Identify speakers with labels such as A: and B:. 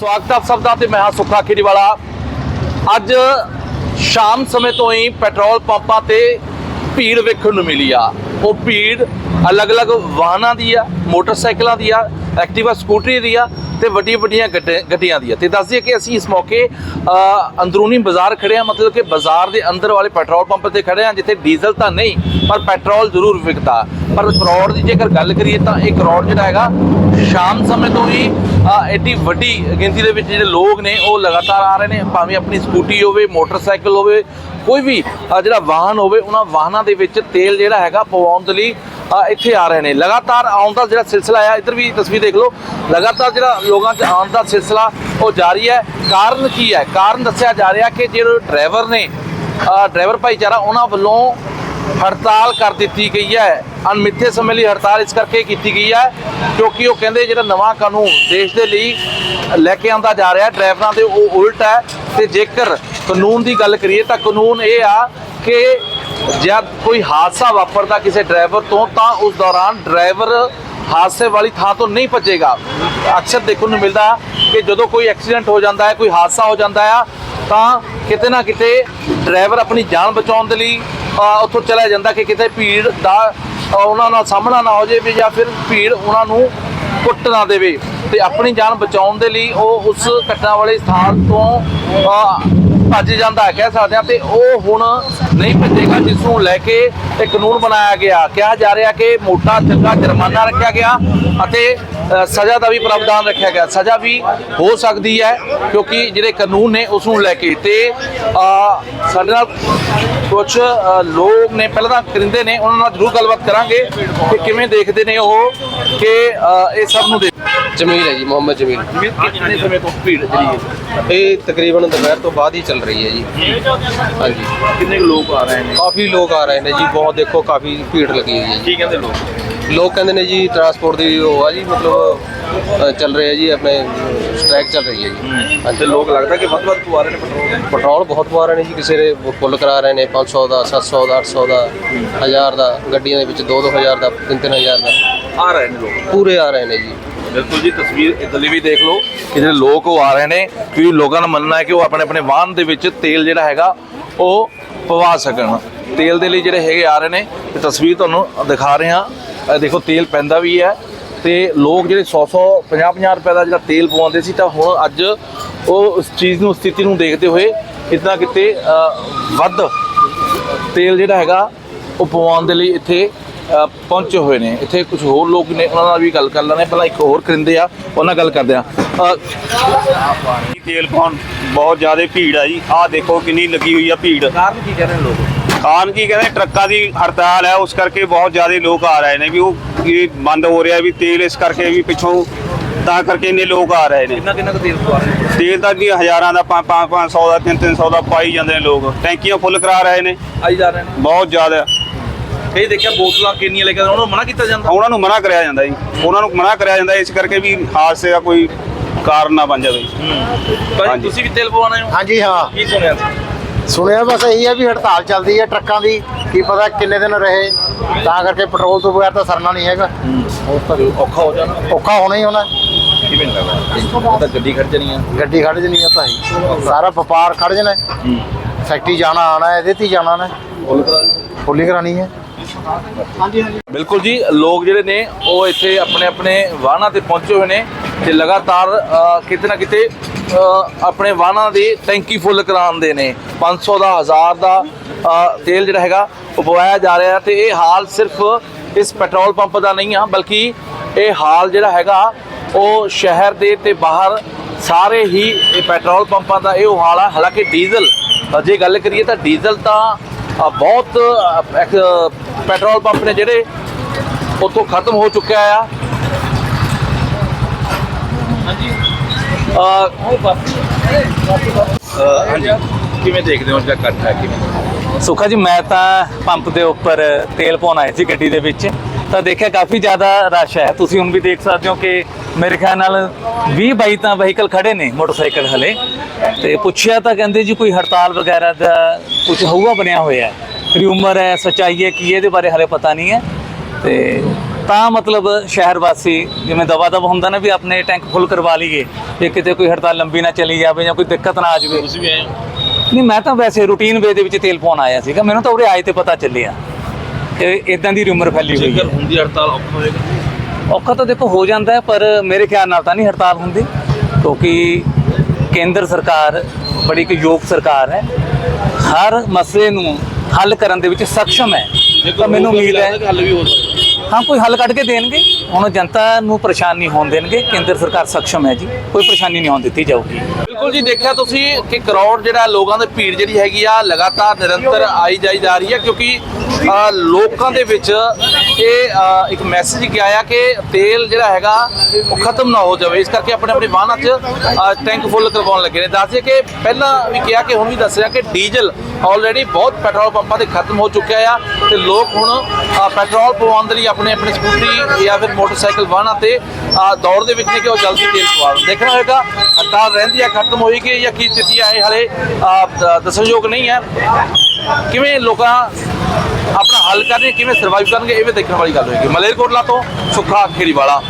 A: ਸਵਾਗਤ ਹੈ ਆਪ ਸਭ ਦਾ ਤੇ ਮੈਂ ਹਾਂ ਸੁਖਾ ਖੇਰੀਵਾਲਾ ਅੱਜ ਸ਼ਾਮ ਸਮੇਂ ਤੋਂ ਹੀ ਪੈਟਰੋਲ ਪੰਪਾਂ ਤੇ ਭੀੜ ਵੇਖਣ ਨੂੰ ਮਿਲੀ ਆ। ਉਹ ਭੀੜ ਅਲੱਗ-ਅਲੱਗ ਵਾਹਨਾਂ ਦੀ ਆ, ਮੋਟਰਸਾਈਕਲਾਂ ਦੀ ਆ, ਐਕਟਿਵਾ ਸਕੂਟਰੀ ਦੀ ਆ ਤੇ ਵੱਡੀਆਂ ਵੱਡੀਆਂ ਗੱਡ- ਗੱਡੀਆਂ ਦੀ ਆ। ਤੇ ਦੱਸ ਦਈਏ ਕਿ ਅਸੀਂ ਇਸ ਮੌਕੇ ਅੰਦਰੂਨੀ ਬਾਜ਼ਾਰ ਖੜੇ ਆ, ਮਤਲਬ ਕਿ ਬਾਜ਼ਾਰ ਦੇ ਅੰਦਰ ਵਾਲੇ ਪੈਟਰੋਲ ਪੰਪ ਤੇ ਖੜੇ ਆ, ਜਿੱਥੇ ਡੀਜ਼ਲ ਤਾਂ ਨਹੀਂ, ਪਰ ਪੈਟਰੋਲ ਜ਼ਰੂਰ ਵਿਕਦਾ। ਪਰ ਕਰੋੜ ਦੀ ਜੇਕਰ ਗੱਲ ਕਰੀਏ ਤਾਂ ਇਹ ਕਰੋੜ ਜਿਹੜਾ ਹੈਗਾ, ਸ਼ਾਮ ਸਮੇਂ ਤੋਂ ਹੀ ਐਡੀ ਵੱਡੀ ਗਿਣਤੀ ਦੇ ਵਿੱਚ ਜਿਹੜੇ ਲੋਕ ਨੇ, ਉਹ ਲਗਾਤਾਰ ਆ ਰਹੇ ਨੇ, ਭਾਵੇਂ ਆਪਣੀ ਸਕੂਟੀ ਹੋਵੇ, ਮੋਟਰਸਾਈਕਲ ਹੋਵੇ ਕੋਈ ਵੀ ਜਿਹੜਾ ਵਾਹਨ ਹੋਵੇ, ਉਹਨਾਂ ਵਾਹਨਾਂ ਦੇ ਵਿੱਚ ਤੇਲ ਜਿਹੜਾ ਹੈਗਾ ਪਵਾਉਣ ਦੇ ਲਈ ਇੱਥੇ ਆ ਰਹੇ ਨੇ। ਲਗਾਤਾਰ ਆਉਣ ਦਾ ਜਿਹੜਾ ਸਿਲਸਿਲਾ ਆ, ਇੱਧਰ ਵੀ ਤਸਵੀਰ ਦੇਖ ਲਓ। ਲਗਾਤਾਰ ਜਿਹੜਾ ਲੋਕਾਂ 'ਚ ਆਉਣ ਦਾ ਸਿਲਸਿਲਾ ਉਹ ਜਾਰੀ ਹੈ। ਕਾਰਨ ਕੀ ਹੈ? ਕਾਰਨ ਦੱਸਿਆ ਜਾ ਰਿਹਾ ਕਿ ਜਿਹੜੇ ਡਰਾਈਵਰ ਨੇ ਡਰਾਈਵਰ ਭਾਈਚਾਰਾ, ਉਹਨਾਂ ਵੱਲੋਂ ਹੜਤਾਲ ਕਰ ਦਿੱਤੀ ਗਈ ਹੈ। ਅਣਮਿੱਥੇ ਸਮੇਂ ਲਈ ਹੜਤਾਲ ਇਸ ਕਰਕੇ ਕੀਤੀ ਗਈ ਹੈ, ਕਿਉਂਕਿ ਉਹ ਕਹਿੰਦੇ ਜਿਹੜਾ ਨਵਾਂ ਕਾਨੂੰਨ ਦੇਸ਼ ਦੇ ਲਈ ਲੈ ਕੇ ਆਂਦਾ ਜਾ ਰਿਹਾ, ਡਰਾਈਵਰਾਂ ਦੇ ਉਹ ਉਲਟ ਹੈ। ਤੇ ਜੇਕਰ ਕਾਨੂੰਨ ਦੀ ਗੱਲ ਕਰੀਏ ਤਾਂ ਕਾਨੂੰਨ ਇਹ ਆ ਕਿ ਜਦ ਕੋਈ ਹਾਦਸਾ ਵਾਪਰਦਾ ਕਿਸੇ ਡਰਾਈਵਰ ਤੋਂ ਤਾਂ ਉਸ ਦੌਰਾਨ ਡਰਾਈਵਰ ਹਾਦਸੇ ਵਾਲੀ ਥਾਂ ਤੋਂ ਨਹੀਂ ਭੱਜੇਗਾ। ਅਕਸਰ ਦੇਖਣ ਨੂੰ ਮਿਲਦਾ ਕਿ ਜਦੋਂ ਕੋਈ ਐਕਸੀਡੈਂਟ ਹੋ ਜਾਂਦਾ ਹੈ, ਕੋਈ ਹਾਦਸਾ ਹੋ ਜਾਂਦਾ ਆ ਤਾਂ ਕਿਤੇ ਨਾ ਕਿਤੇ ਡਰਾਈਵਰ ਆਪਣੀ ਜਾਨ ਬਚਾਉਣ ਦੇ ਲਈ ਉੱਥੋਂ ਚਲਾ ਜਾਂਦਾ ਕਿ ਕਿਤੇ ਭੀੜ ਦਾ ਉਹਨਾਂ ਨਾਲ ਸਾਹਮਣਾ ਨਾ ਹੋ ਜਾਵੇ ਜਾਂ ਫਿਰ ਭੀੜ ਉਹਨਾਂ ਨੂੰ ਕੁੱਟ ਨਾ ਦੇਵੇ। ਤੇ ਆਪਣੀ ਜਾਨ ਬਚਾਉਣ ਦੇ ਲਈ ਉਹ ਉਸ ਘਟਨਾ ਵਾਲੇ ਸਥਾਨ ਤੋਂ ਭੱਜ ਜਾਂਦਾ ਕਹਿ ਸਕਦੇ ਹਾਂ। ਤੇ ਉਹ ਹੁਣ ਨਹੀਂ ਭੱਜੇਗਾ, ਜਿਸ ਨੂੰ ਲੈ ਕੇ ਇਹ ਕਾਨੂੰਨ ਬਣਾਇਆ ਗਿਆ। ਕਿਹਾ ਜਾ ਰਿਹਾ ਕਿ ਮੋਟਾ ਚੰਗਾ ਜੁਰਮਾਨਾ ਰੱਖਿਆ ਗਿਆ ਅਤੇ ਸਜ਼ਾ ਦਾ ਵੀ ਪ੍ਰਾਵਧਾਨ ਰੱਖਿਆ ਗਿਆ। ਸਜ਼ਾ ਵੀ ਹੋ ਸਕਦੀ ਹੈ, ਕਿਉਂਕਿ ਜਿਹੜੇ ਕਾਨੂੰਨ ਨੇ ਉਸ ਨੂੰ ਲੈ ਕੇ। ਤੇ ਸਾਡੇ ਨਾਲ ਕੁਝ ਲੋਕ ਨੇ, ਪਹਿਲਾਂ ਤਾਂ ਕਰਿੰਦੇ ਨੇ, ਉਹਨਾਂ ਨਾਲ ਜ਼ਰੂਰ ਗੱਲਬਾਤ ਕਰਾਂਗੇ ਕਿ ਕਿਵੇਂ ਦੇਖਦੇ ਨੇ ਉਹ ਕਿ ਇਹ ਸਭ ਨੂੰ ਦੇਖ
B: ਜਮੀਲ ਹੈ ਜੀ ਮੁਹੰਮਦ ਜਮੀਲ।
A: ਕਿੰਨੇ ਸਮੇਂ ਤੋਂ ਭੀੜ ਜਿਹੜੀ ਹੈ?
B: ਇਹ ਤਕਰੀਬਨ ਦੁਪਹਿਰ ਤੋਂ ਬਾਅਦ ਹੀ ਚੱਲ ਰਹੀ ਹੈ ਜੀ। ਹਾਂਜੀ।
A: ਕਿੰਨੇ ਲੋਕ ਆ ਰਹੇ ਨੇ?
B: ਕਾਫੀ ਲੋਕ ਆ ਰਹੇ ਨੇ ਜੀ ਬਹੁਤ ਦੇਖੋ ਕਾਫੀ ਭੀੜ ਲੱਗੀ ਹੋਈ ਹੈ ਜੀ।
A: ਕੀ ਕਹਿੰਦੇ ਲੋਕ?
B: ਲੋਕ ਕਹਿੰਦੇ ਨੇ ਜੀ ਟਰਾਂਸਪੋਰਟ ਦੀ ਉਹ ਆ ਜੀ ਮਤਲਬ ਚੱਲ ਰਿਹਾ ਜੀ ਆਪਣੇ ਸਟ੍ਰਾਈਕ ਚੱਲ ਰਹੀ ਹੈ ਜੀ।
A: ਤੇ ਲੋਕ ਲੱਗਦਾ ਕਿ ਵੱਧ ਵੱਧ ਪਵਾ ਰਹੇ ਨੇ ਪੈਟਰੋਲ?
B: ਪੈਟਰੋਲ ਬਹੁਤ ਪਵਾ ਰਹੇ ਨੇ ਜੀ ਕਿਸੇ ਦੇ ਫੁੱਲ ਕਰਾ ਰਹੇ ਨੇ 500 ਦਾ 700 ਦਾ 800 ਦਾ 1000 ਦਾ ਗੱਡੀਆਂ ਦੇ ਵਿੱਚ 2-2000 ਦਾ 3-3000 ਦਾ।
A: ਆ ਰਹੇ ਨੇ ਲੋਕ?
B: ਪੂਰੇ ਆ ਰਹੇ ਨੇ ਜੀ।
A: ਬਿਲਕੁਲ ਜੀ, ਤਸਵੀਰ ਇਧਰਲੀ ਵੀ ਦੇਖ ਲਓ ਕਿ ਜਿਹੜੇ ਲੋਕ ਉਹ ਆ ਰਹੇ ਨੇ ਕਿਉਂਕਿ ਲੋਕਾਂ ਦਾ ਮੰਨਣਾ ਹੈ ਕਿ ਉਹ ਆਪਣੇ ਆਪਣੇ ਵਾਹਨ ਦੇ ਵਿੱਚ ਤੇਲ ਜਿਹੜਾ ਹੈਗਾ, ਉਹ ਪਵਾ ਸਕਣ। ਤੇਲ ਦੇ ਲਈ ਜਿਹੜੇ ਹੈਗੇ ਆ ਰਹੇ ਨੇ, ਤੇ ਤਸਵੀਰ ਤੁਹਾਨੂੰ ਦਿਖਾ ਰਹੇ ਹਾਂ। ਦੇਖੋ, ਤੇਲ ਪੈਂਦਾ ਵੀ ਹੈ, ਤੇ ਲੋਕ ਜਿਹੜੇ 100 100 50 50 ਰੁਪਏ ਦਾ ਜਿਹੜਾ ਤੇਲ ਪਵਾਉਂਦੇ ਸੀ, ਤਾਂ ਹੁਣ ਅੱਜ ਉਹ ਉਸ ਚੀਜ਼ ਨੂੰ ਸਥਿਤੀ ਨੂੰ ਦੇਖਦੇ ਹੋਏ ਇਤਨਾ ਕਿਤੇ ਵੱਧ ਤੇਲ ਜਿਹੜਾ ਹੈਗਾ, ਉਹ ਪਵਾਉਣ ਦੇ ਲਈ ਇੱਥੇ ਪਹੁੰਚੇ ਹੋਏ ਨੇ। ਇੱਥੇ ਕੁਝ ਹੋਰ ਲੋਕ ਨੇ ਉਹਨਾਂ ਨਾਲ ਵੀ ਗੱਲ ਕਰ ਲੈਣੇ ਪਹਿਲਾਂ ਇੱਕ ਹੋਰ ਕਰਿੰਦੇ ਆ ਉਹਨਾਂ ਨਾਲ ਗੱਲ ਕਰਦੇ ਆ
C: ਤੇਲ ਪਾਉਣ ਬਹੁਤ ਜ਼ਿਆਦਾ ਭੀੜ ਆ ਜੀ। ਆਹ ਦੇਖੋ ਕਿੰਨੀ ਲੱਗੀ ਹੋਈ ਆ ਭੀੜ।
A: ਕਾਰਨ ਕੀ ਕਹਿ ਰਹੇ ਨੇ ਲੋਕ?
C: ਕਾਰਨ ਕੀ ਕਹਿੰਦੇ? ਟਰੱਕਾਂ ਦੀ ਹੜਤਾਲ ਹੈ ਉਸ ਕਰਕੇ ਬਹੁਤ ਜ਼ਿਆਦਾ ਲੋਕ ਆ ਰਹੇ ਨੇ ਵੀ ਉਹ ਇਹ ਬੰਦ ਹੋ ਰਿਹਾ ਵੀ ਤੇਲ ਇਸ ਕਰਕੇ ਵੀ ਪਿੱਛੋਂ ਤਾਂ ਕਰਕੇ ਇੰਨੇ ਲੋਕ ਆ ਰਹੇ ਨੇ।
A: ਕਿੰਨਾ ਕਿੰਨਾ ਕੁ ਤੇਲ ਪਵਾ ਰਹੇ ਨੇ?
C: ਤੇਲ ਤਾਂ ਜੀ ਹਜ਼ਾਰਾਂ ਦਾ 5 500 ਦਾ 3 300 ਦਾ ਪਾਈ ਜਾਂਦੇ ਨੇ ਲੋਕ। ਟੈਂਕੀਆਂ ਫੁੱਲ ਕਰਾ ਰਹੇ ਨੇ।
A: ਆਈ ਜਾ ਰਹੇ ਨੇ।
C: ਬਹੁਤ ਜ਼ਿਆਦਾ।
A: ਕਈ ਦੇਖਿਆ ਬੋਤਲਾਂ ਕਿੰਨੀਆਂ ਲੈ ਕੇ ਉਹਨਾਂ ਨੂੰ ਮਨਾ ਕੀਤਾ ਜਾਂਦਾ?
C: ਉਹਨਾਂ ਨੂੰ ਮਨਾ ਕਰਿਆ ਜਾਂਦਾ ਜੀ। ਉਹਨਾਂ ਨੂੰ ਮਨਾ ਕਰਿਆ ਜਾਂਦਾ ਇਸ ਕਰਕੇ ਵੀ ਹਾਦਸੇ ਦਾ ਕੋਈ ਕਾਰਨ ਨਾ ਬਣ ਜਾਵੇ।
A: ਭਾਈ
C: ਹਾਂਜੀ।
A: ਤੁਸੀਂ ਵੀ ਤੇਲ ਪਵਾਉਣਾ ਹੋ?
D: ਹਾਂਜੀ ਹਾਂ।
A: ਕੀ ਸੁਣਿਆ? ਸੀ
D: ਸੁਣਿਆ ਬਸ ਇਹੀ ਹੈ ਵੀ ਹੜਤਾਲ ਚੱਲਦੀ ਹੈ ਟਰੱਕਾਂ ਦੀ ਕੀ ਪਤਾ ਕਿੰਨੇ ਦਿਨ ਰਹੇ। ਤਾਂ ਕਰਕੇ ਪੈਟਰੋਲ ਤੋਂ ਬਗੈਰ ਤਾਂ ਸਰਨਾ ਨਹੀਂ ਹੈਗਾ।
A: ਔਖਾ ਹੋ ਜਾਣਾ।
D: ਔਖਾ ਹੋਣਾ ਹੀ ਹੋਣਾ।
A: ਕਿਵੇਂ ਲੱਗਦਾ? ਉਹ ਤਾਂ ਗੱਡੀ ਖੜ ਜਣੀ ਆ।
D: ਗੱਡੀ ਖੜ ਜਣੀ ਆ ਤਾਂ ਹੀ। ਸਾਰਾ ਵਪਾਰ ਖੜ ਜਣਾ। ਫੈਕਟਰੀ ਜਾਣਾ ਆਣਾ ਇਹਦੇ ਤੇ ਜਾਣਾ ਨੇ। ਫੁੱਲੀ ਕਰਾਣੀ ਹੈ।
A: ਬਿਲਕੁਲ ਜੀ, ਲੋਕ ਜਿਹੜੇ ਨੇ, ਉਹ ਇੱਥੇ ਆਪਣੇ ਆਪਣੇ ਵਾਹਨਾਂ ਤੇ ਪਹੁੰਚੇ ਹੋਏ ਨੇ ਤੇ ਲਗਾਤਾਰ ਕਿਤੇ ਨਾ ਕਿਤੇ ਆਪਣੇ ਵਾਹਨਾਂ ਦੀ ਟੈਂਕੀ ਫੁੱਲ ਕਰਾਉਂਦੇ ਨੇ। 500 ਦਾ 1000 ਦਾ ਤੇਲ ਜਿਹੜਾ ਹੈਗਾ, ਉਹ ਪਵਾਇਆ ਜਾ ਰਿਹਾ ਤੇ ਇਹ ਹਾਲ ਸਿਰਫ ਇਸ ਪੈਟਰੋਲ ਪੰਪ ਦਾ ਨਹੀਂ ਆ, ਬਲਕਿ ਇਹ ਹਾਲ ਜਿਹੜਾ ਹੈਗਾ, ਉਹ ਸ਼ਹਿਰ ਦੇ ਤੇ ਬਾਹਰ ਸਾਰੇ ਹੀ ਇਹ ਪੈਟਰੋਲ ਪੰਪਾਂ ਦਾ ਇਹ ਹਾਲ ਆ। ਹਾਲਾਂਕਿ ਡੀਜ਼ਲ, ਜੇ ਗੱਲ ਕਰੀਏ ਤਾਂ ਡੀਜ਼ਲ ਤਾਂ ਬਹੁਤ ਪੈਟਰੋਲ ਪੰਪ ਨੇ ਜਿਹੜੇ ਉੱਥੋਂ ਖਤਮ ਹੋ ਚੁੱਕਿਆ ਆ। ਹਾਂਜੀ ਹਾਂਜੀ। ਕਿਵੇਂ ਦੇਖਦੇ ਹੋ ਜਿਹੜਾ ਇਕੱਠ ਹੈ ਕਿਵੇਂ?
E: ਸੁਖਾ ਜੀ ਮੈਂ ਤਾਂ ਪੰਪ ਦੇ ਉੱਪਰ ਤੇਲ ਪਾਉਣ ਆਇਆ ਸੀ ਗੱਡੀ ਦੇ ਵਿੱਚ। ਤਾਂ ਦੇਖਿਆ ਕਾਫੀ ਜ਼ਿਆਦਾ ਰਸ਼ ਹੈ। ਤੁਸੀਂ ਹੁਣ ਵੀ ਦੇਖ ਸਕਦੇ ਹੋ ਕਿ ਮੇਰੇ ਖਿਆਲ ਨਾਲ 20 22 ਤਾਂ ਵਹੀਕਲ ਖੜੇ ਨੇ ਮੋਟਰਸਾਈਕਲ ਹਲੇ। ਤੇ ਪੁੱਛਿਆ ਤਾਂ ਕਹਿੰਦੇ ਜੀ ਕੋਈ ਹੜਤਾਲ ਵਗੈਰਾ ਦਾ ਕੁਝ ਹੋਊਗਾ ਬਣਿਆ ਹੋਇਆ ਹੈ। ਰਿਊਮਰ ਹੈ ਸੱਚਾਈ ਹੈ ਕੀ ਹੈ, ਇਹਦੇ ਬਾਰੇ ਹਲੇ ਪਤਾ ਨਹੀਂ ਹੈ। ਤੇ ਤਾਂ ਮਤਲਬ ਸ਼ਹਿਰ ਵਾਸੀ ਜਿਵੇਂ ਦਵਾ ਦਵ ਹੁੰਦਾ ਨਾ ਵੀ ਆਪਣੇ ਟੈਂਕ ਫੁੱਲ ਕਰਵਾ ਲਈਏ ਵੀ ਕਿਤੇ ਕੋਈ ਹੜਤਾਲ ਲੰਬੀ ਨਾ ਚਲੀ ਜਾਵੇ ਜਾਂ ਕੋਈ ਦਿੱਕਤ ਨਾ ਆ ਜਾਵੇ।
A: ਤੁਸੀਂ ਵੀ ਆਏ ਹੋ?
E: ਨਹੀਂ ਮੈਂ ਤਾਂ ਵੈਸੇ ਰੂਟੀਨ ਵੇ ਦੇ ਵਿੱਚ ਤੇਲ ਪਾਉਣ ਆਇਆ ਸੀਗਾ। ਮੈਨੂੰ ਤਾਂ ਉਰੇ ਆਏ ਤੇ ਪਤਾ ਚੱਲਿਆ ਇਹ ਇਦਾਂ ਦੀ ਰਿਊਮਰ ਫੈਲੀ ਹੋਈ
A: ਜੇਕਰ
E: ਹੈ
A: ਹੁੰਦੀ ਹੜਤਾਲ ਔਖਾ ਹੋਏਗਾ।
E: ਔਖਾ ਤਾਂ ਦੇਖੋ ਹੋ ਜਾਂਦਾ ਹੈ ਪਰ ਮੇਰੇ ਖਿਆਲ ਨਾਲ ਤਾਂ ਨਹੀਂ ਹੜਤਾਲ ਹੁੰਦੀ ਕਿਉਂਕਿ ਕੇਂਦਰ ਸਰਕਾਰ ਬੜੀ ਇੱਕ ਯੋਗ ਸਰਕਾਰ ਹੈ। ਹਰ ਮਸਲੇ ਨੂੰ ਹੱਲ ਕਰਨ ਦੇ ਵਿੱਚ ਸક્ષਮ ਹੈ। ਤਾਂ ਮੈਨੂੰ ਉਮੀਦ ਹੈ
A: ਹੱਲ ਵੀ ਹੋ ਸਕਦਾ।
E: ਹਾਂ ਕੋਈ ਹੱਲ ਕੱਢ ਕੇ ਦੇਣਗੇ। ਹੁਣ ਜਨਤਾ ਨੂੰ ਪਰੇਸ਼ਾਨ ਨਹੀਂ ਹੋਣ ਦੇਣਗੇ। ਕੇਂਦਰ ਸਰਕਾਰ ਸક્ષਮ ਹੈ ਜੀ। ਕੋਈ ਪਰੇਸ਼ਾਨੀ ਨਹੀਂ ਹੋਣ ਦਿੱਤੀ ਜਾਊਗੀ।
A: ਬਿਲਕੁਲ ਜੀ ਦੇਖਿਆ ਤੁਸੀਂ ਕਿ ਕਰੋੜ ਜਿਹੜਾ ਲੋਕਾਂ ਦੇ ਭੀੜ ਜਿਹੜੀ ਹੈਗੀ ਆ ਲਗਾਤਾਰ ਨਿਰੰਤਰ ਆਈ ਜਾਈ ਜਾ ਰਹੀ ਹੈ ਕਿਉਂਕਿ ਲੋਕਾਂ ਦੇ ਵਿੱਚ ਇਹ ਇੱਕ ਮੈਸੇਜ ਗਿਆ ਆ ਕਿ ਤੇਲ ਜਿਹੜਾ ਹੈਗਾ ਉਹ ਖਤਮ ਨਾ ਹੋ ਜਾਵੇ। ਇਸ ਕਰਕੇ ਆਪਣੇ ਆਪਣੇ ਵਾਹਨਾਂ 'ਚ ਟੈਂਕ ਫੁੱਲ ਕਰਵਾਉਣ ਲੱਗੇ ਨੇ। ਦੱਸਦੇ ਕਿ ਪਹਿਲਾਂ ਵੀ ਕਿਹਾ ਕਿ ਹੁਣ ਵੀ ਦੱਸ ਰਿਹਾ ਕਿ ਡੀਜ਼ਲ ਆਲਰੇਡੀ ਬਹੁਤ ਪੈਟਰੋਲ ਪੰਪਾਂ ਤੇ ਖਤਮ ਹੋ ਚੁੱਕਿਆ ਆ ਤੇ ਲੋਕ ਹੁਣ ਪੈਟਰੋਲ ਪਵਾਉਣ ਦੇ ਲਈ ਆਪਣੇ ਆਪਣੇ ਸਕੂਟਰੀ ਜਾਂ ਫਿਰ ਮੋਟਰਸਾਈਕਲ ਵਾਹਨਾਂ ਤੇ ਦੌੜ ਦੇ ਵਿੱਚ ਨੇ ਕਿ ਉਹ ਜਲਦੀ ਤੇਲ ਪਵਾ ਲੈਣ ਦੇਖਣਾ ਹੋਏਗਾ ਹੜਤਾਲ ਰਹਿੰਦੀ ਹੈ ਖਤਮ ਹੋਏਗੀ ਜਾਂ ਕੀ ਸਥਿਤੀ ਹੈ ਇਹ ਹਲੇ ਅ, ਦ- ਦੱਸਣਯੋਗ ਨਹੀਂ ਹੈ। ਕਿਵੇਂ ਲੋਕਾਂ ਆਪਣਾ ਹੱਲ ਕਰਨਗੇ ਕਿਵੇਂ ਸਰਵਾਈਵ ਕਰਨਗੇ, ਇਹ ਵੀ ਦੇਖਣ ਵਾਲੀ ਗੱਲ ਹੋਏਗੀ। ਮਲੇਰਕੋਟਲਾ ਤੋਂ ਸੁੱਖਾ ਖੇੜੀਵਾਲਾ।